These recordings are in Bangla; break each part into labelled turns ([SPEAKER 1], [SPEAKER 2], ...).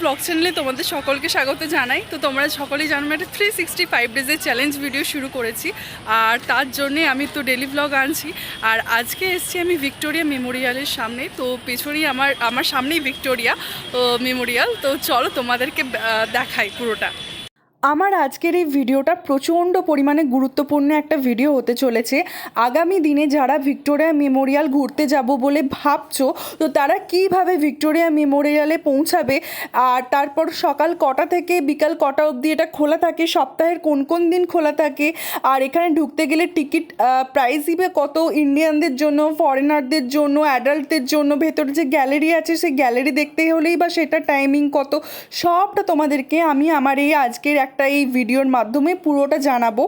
[SPEAKER 1] ব্লগ চ্যানেলে তোমাদের সকলকে স্বাগত জানাই। তো তোমরা সকলেই জানো একটা থ্রি সিক্সটি ফাইভ ডেজের চ্যালেঞ্জ ভিডিও শুরু করেছি। আর তার জন্যে আমি তো ডেলি ব্লগ আনছি। আর আজকে এসছি আমি ভিক্টোরিয়া মেমোরিয়ালের সামনে। তো পেছনেই আমার আমার সামনেই ভিক্টোরিয়া মেমোরিয়াল। তো চলো তোমাদেরকে দেখাই পুরোটা।
[SPEAKER 2] আমার আজকের এই ভিডিওটা প্রচণ্ড পরিমাণে গুরুত্বপূর্ণ একটা ভিডিও হতে চলেছে। আগামী দিনে যারা ভিক্টোরিয়া মেমোরিয়াল ঘুরতে যাব বলে ভাবছ, তো তারা কীভাবে ভিক্টোরিয়া মেমোরিয়ালে পৌঁছাবে? আর তারপর সকাল কটা থেকে বিকাল কটা অবধি এটা খোলা থাকে? সপ্তাহের কোন কোন দিন খোলা থাকে? আর এখানে ঢুকতে গেলে টিকিট প্রাইস দিবে কত ইন্ডিয়ানদের জন্য ফরেনারদের জন্য অ্যাডাল্টদের জন্য, ভেতরে যে গ্যালারি আছে সেই গ্যালারি দেখতে হলেই বা সেটা টাইমিং কত, সবটা তোমাদেরকে আমি, আমার এই আজকের একটা এই ভিডিওর মাধ্যমে পুরোটা জানাব।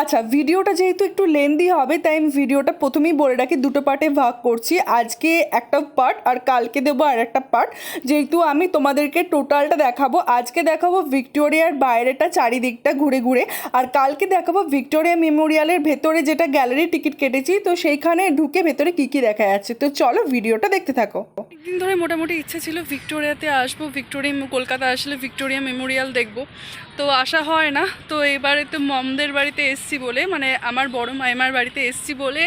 [SPEAKER 2] আচ্ছা ভিডিওটা যেহেতু একটু লেন্দি হবে, তাই আমি ভিডিওটা প্রথমেই বলে রাখি, দুটো পার্টে ভাগ করছি। আজকে একটা পার্ট আর কালকে দেবো আর একটা পার্ট যেহেতু আমি তোমাদেরকে টোটালটা দেখাবো, আজকে দেখাবো ভিক্টোরিয়ার বাইরেটা চারিদিকটা ঘুরে ঘুরে। আর কালকে দেখাবো ভিক্টোরিয়া মেমোরিয়ালের ভেতরে যেটা গ্যালারি টিকিট কেটেছি, তো সেইখানে ঢুকে ভেতরে কী কী দেখা যাচ্ছে। তো চলো ভিডিওটা দেখতে থাকো।
[SPEAKER 1] একদিন ধরে মোটামুটি ইচ্ছে ছিল ভিক্টোরিয়াতে আসব ভিক্টোরিয়া কলকাতা আসলে ভিক্টোরিয়া মেমোরিয়াল দেখব। তো আসা হয় না। তো এবারে তো মমদের বাড়িতে এসছি বলে মানে আমার বড় মাইমার বাড়িতে এসছি বলে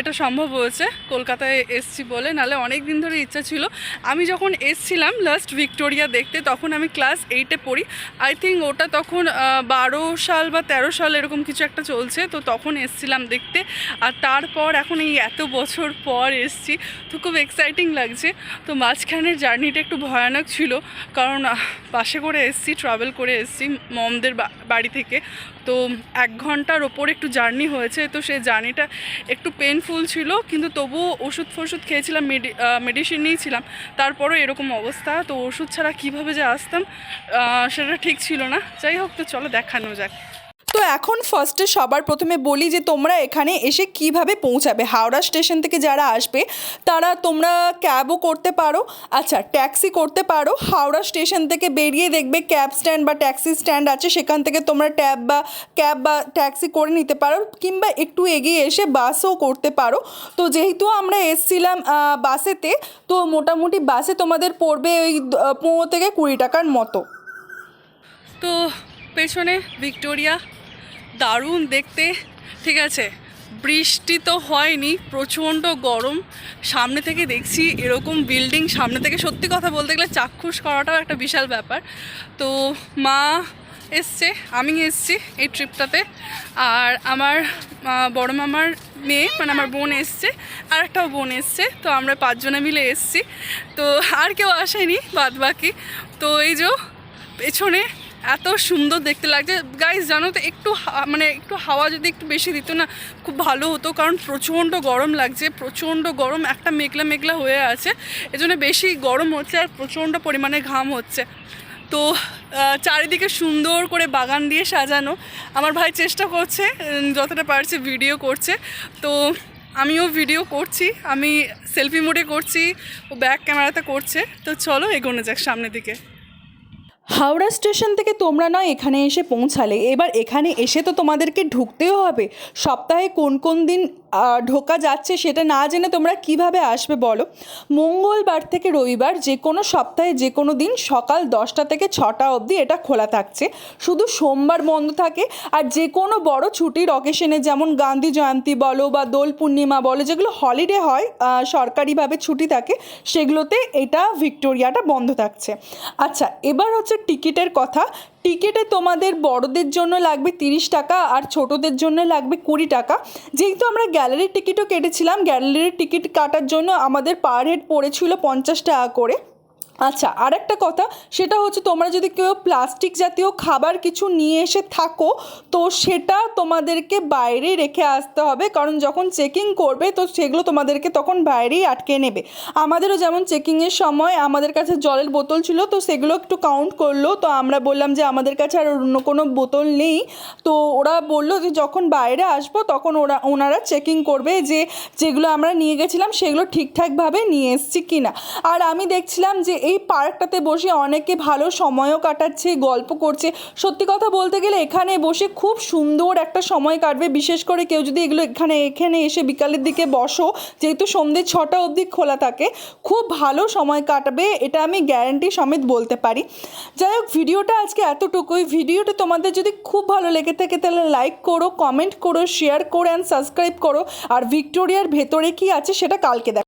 [SPEAKER 1] এটা সম্ভব হয়েছে। কলকাতায় এসছি বলে নালে অনেক দিন ধরে ইচ্ছা ছিল। আমি যখন এসছিলাম লাস্ট ভিক্টোরিয়া দেখতে, তখন আমি ক্লাস এইটে পড়ি। আই থিঙ্ক ওটা তখন বারো সাল বা তেরো সাল এরকম কিছু একটা চলছে। তো তখন এসছিলাম দেখতে। আর তারপর এখন এই এত বছর পর এসছি, তো খুব এক্সাইটিং লাগছে। তো মাঝখানের জার্নিটা একটু ভয়ানক ছিল। কারণ বাসে করে এসছি ট্রাভেল করে এসছি। মমদের বাড়ি থেকে। তো এক ঘণ্টার ওপর একটু জার্নি হয়েছে, তো সেই জার্নিটা একটু পেনফুল ছিল, কিন্তু তবুও ওষুধ ফষুধ খেয়েছিলাম মেডি মেডিসিন নিয়েছিলাম তারপরও এরকম অবস্থা, তো ওষুধ ছাড়া কীভাবে যে আসতাম সেটা ঠিক ছিল না। যাই হোক, তো চলো দেখানো যাক।
[SPEAKER 2] তো এখন ফার্স্টে সবার প্রথমে বলি যে তোমরা এখানে এসে কীভাবে পৌঁছাবে? হাওড়া স্টেশন থেকে যারা আসবে, তারা তোমরা ক্যাবও করতে পারো। আচ্ছা ট্যাক্সি করতে পারো। হাওড়া স্টেশন থেকে বেরিয়ে দেখবে ক্যাব স্ট্যান্ড বা ট্যাক্সি স্ট্যান্ড আছে, সেখান থেকে তোমরা ট্যাব বা ক্যাব বা ট্যাক্সি করে নিতে পারো কিংবা একটু এগিয়ে এসে বাসও করতে পারো। তো যেহেতু আমরা এসছিলাম বাসেতে তো মোটামুটি বাসে তোমাদের পড়বে ওই পনেরো থেকে কুড়ি টাকার মতো।
[SPEAKER 1] তো পেছনে ভিক্টোরিয়া দারুণ দেখতে। ঠিক আছে, বৃষ্টি তো হয়নি, প্রচণ্ড গরম। সামনে থেকে দেখছি এরকম বিল্ডিং সামনে থেকে। সত্যি কথা বলতে গেলে চাক্ষুষ করাটাও একটা বিশাল ব্যাপার। তো মা এসছে, আমি এসছি এই ট্রিপটাতে। আর আমার বড় মামার মেয়ে মানে আমার বোন এসছে আর একটাও বোন এসছে। তো আমরা পাঁচজনে মিলে এসছি। তো আর কেউ আসেনি বাদ বাকি তো এই যে, পেছনে এত সুন্দর দেখতে লাগছে। গাইজ জানো তো, একটু মানে একটু হাওয়া যদি একটু বেশি দিত না, খুব ভালো হতো। কারণ প্রচণ্ড গরম লাগছে, প্রচণ্ড গরম, একটা মেঘলা মেঘলা হয়ে আছে। এজন্য বেশি গরম হচ্ছে আর প্রচণ্ড পরিমাণে ঘাম হচ্ছে। তো চারিদিকে সুন্দর করে বাগান দিয়ে সাজানো। আমার ভাই চেষ্টা করছে যতটা পারছে ভিডিও করছে। তো, আমিও ভিডিও করছি, আমি সেলফি মোডে করছি, ও ব্যাক ক্যামেরাতে করছে। তো চলো, এগোনো যাক সামনের দিকে।
[SPEAKER 2] হাওড়া স্টেশন থেকে তোমরা নয়, এখানে এসে পৌঁছালে। এবার এখানে এসে তো তোমাদেরকে ঢুকতেও হবে। সপ্তাহে কোন কোন দিন ঢোকা যাচ্ছে সেটা না জেনে তোমরা কীভাবে আসবে বলো? মঙ্গলবার থেকে রবিবার যে কোনো সপ্তাহে যে কোনো দিন সকাল দশটা থেকে ছটা অবধি এটা খোলা থাকছে। শুধু সোমবার বন্ধ থাকে আর যে কোনো বড় ছুটির অকেশনে যেমন গান্ধী জয়ন্তী বলো বা দোল পূর্ণিমা বলো, যেগুলো হলিডে হয় সরকারিভাবে ছুটি থাকে, সেগুলোতে এটা ভিক্টোরিয়াটা বন্ধ থাকছে। আচ্ছা এবার হচ্ছে টিকিটের কথা। টিকিটে তোমাদের বড়দের জন্য লাগবে তিরিশ টাকা আর ছোটদের জন্য লাগবে কুড়ি টাকা। যেহেতু আমরা গ্যালারির টিকিটও কেটেছিলাম, গ্যালারির টিকিট কাটার জন্য আমাদের পার হেড পড়েছিল পঞ্চাশ টাকা করে। আচ্ছা আর একটা কথা, সেটা হচ্ছে তোমরা যদি কেউ প্লাস্টিক জাতীয় খাবার কিছু নিয়ে এসে থাকো, তো সেটা তোমাদেরকে বাইরেই রেখে আসতে হবে। কারণ যখন চেকিং করবে, তো সেগুলো তোমাদেরকে তখন বাইরেই আটকে নেবে। আমাদেরও যেমন চেকিংয়ের সময় আমাদের কাছে জলের বোতল ছিল, তো সেগুলো একটু কাউন্ট করল। তো আমরা বললাম যে, আমাদের কাছে আর অন্য কোনো বোতল নেই। তো ওরা বলল যে, যখন বাইরে আসব, তখন ওরা, ওনারা চেকিং করবে যে, যেগুলো আমরা নিয়ে গেছিলাম, সেগুলো ঠিকঠাকভাবে নিয়ে এসছি কিনা। আর আমি দেখছিলাম যে এই পার্কটাতে বসে অনেকে ভালো সময়ও কাটাচ্ছে, গল্প করছে। সত্যি কথা বলতে গেলে এখানে বসে খুব সুন্দর একটা সময় কাটবে। বিশেষ করে কেউ যদি এগুলো এখানে এখানে এসে বিকালের দিকে বসো, যেহেতু সন্ধ্যে ছটা অবধি খোলা থাকে, খুব ভালো সময় কাটবে, এটা আমি গ্যারান্টি সমেত বলতে পারি। যাই হোক, ভিডিওটা আজকে এতটুকুই। ভিডিওটা তোমাদের যদি খুব ভালো লেগে থাকে, তাহলে লাইক করো, কমেন্ট করো, শেয়ার করো অ্যান্ড সাবস্ক্রাইব করো। আর ভিক্টোরিয়ার ভেতরে কি আছে, সেটা কালকে দেখো